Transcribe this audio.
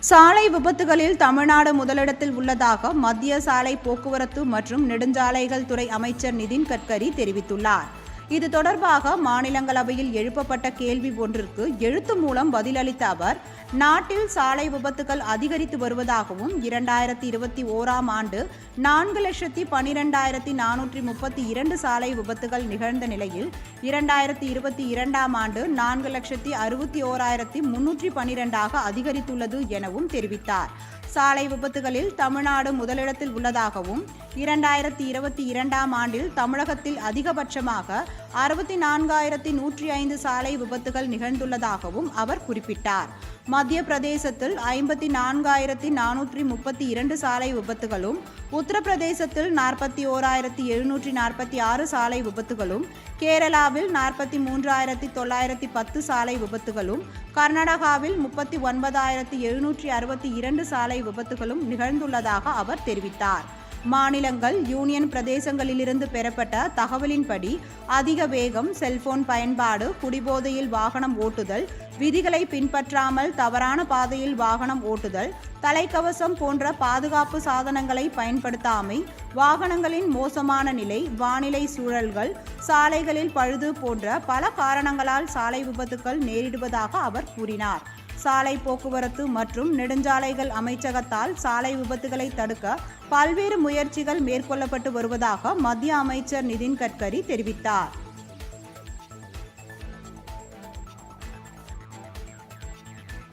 சாலை விபத்துகளில் தமிழ்நாடு முதலிடத்தில் உள்ளதாக மத்திய சாலை போக்குவரத்து மற்றும் நெடுஞ்சாலைகள் துறை அமைச்சர் நிதின் கட்கரி தெரிவித்துள்ளார். இது தொடர்பாக மாநிலங்களவையில் எழுப்பப்பட்ட கேள்வி ஒன்றிற்கு எழுத்து மூலம் பதிலளித்த அவர் நாட்டில் சாலை விபத்துகள் அதிகரித்து வருவதாகவும் இரண்டாயிரத்தி இருபத்தி ஓராம் ஆண்டு நான்கு லட்சத்தி பனிரெண்டாயிரத்தி நானூற்றி முப்பத்தி இரண்டு சாலை விபத்துகள் நிகழ்ந்த நிலையில் இரண்டாயிரத்தி இருபத்தி இரண்டாம் ஆண்டு நான்கு லட்சத்தி அறுபத்தி ஓராயிரத்தி முன்னூற்றி பனிரெண்டாக அதிகரித்துள்ளது எனவும் தெரிவித்தார். சாலை விபத்துகளில் தமிழ்நாடு முதலிடத்தில் உள்ளதாகவும் இரண்டாயிரத்தி இருபத்தி இரண்டாம் ஆண்டில் தமிழகத்தில் அதிகபட்சமாக அறுபத்தி நான்காயிரத்தி நூற்றி ஐந்து சாலை விபத்துகள் நிகழ்ந்துள்ளதாகவும் அவர் குறிப்பிட்டார். மத்திய பிரதேசத்தில் ஐம்பத்தி நான்காயிரத்தி நானூற்றி முப்பத்தி இரண்டு சாலை விபத்துகளும் உத்தரப்பிரதேசத்தில் நாற்பத்தி ஓராயிரத்தி எழுநூற்றி நாற்பத்தி ஆறு சாலை விபத்துகளும் கேரளாவில் நாற்பத்தி மூன்றாயிரத்தி தொள்ளாயிரத்தி பத்து சாலை விபத்துகளும் கர்நாடகாவில் முப்பத்தி ஒன்பதாயிரத்தி எழுநூற்றி அறுபத்தி இரண்டு சாலை விபத்துகளும் நிகழ்ந்துள்ளதாக அவர் தெரிவித்தார். மாநிலங்கள் யூனியன் பிரதேசங்களிலிருந்து பெறப்பட்ட தகவலின்படி அதிக வேகம் செல்போன் பயன்பாடு குடிபோதையில் வாகனம் ஓட்டுதல் விதிகளை பின்பற்றாமல் தவறான பாதையில் வாகனம் ஓட்டுதல் தலைக்கவசம் போன்ற பாதுகாப்பு சாதனங்களை பயன்படுத்தாமை வாகனங்களின் மோசமான நிலை வானிலை சூழல்கள் சாலைகளில் பழுது போன்ற பல காரணங்களால் சாலை விபத்துக்கள் நேரிடுவதாக அவர் கூறினார். சாலை போக்குவரத்து மற்றும் நெடுஞ்சாலைகள் அமைச்சகத்தால் சாலை விபத்துகளை தடுக்க பல்வேறு முயற்சிகள் மேற்கொள்ளப்பட்டு வருவதாக மத்திய அமைச்சர் நிதின் கட்கரி தெரிவித்தார்.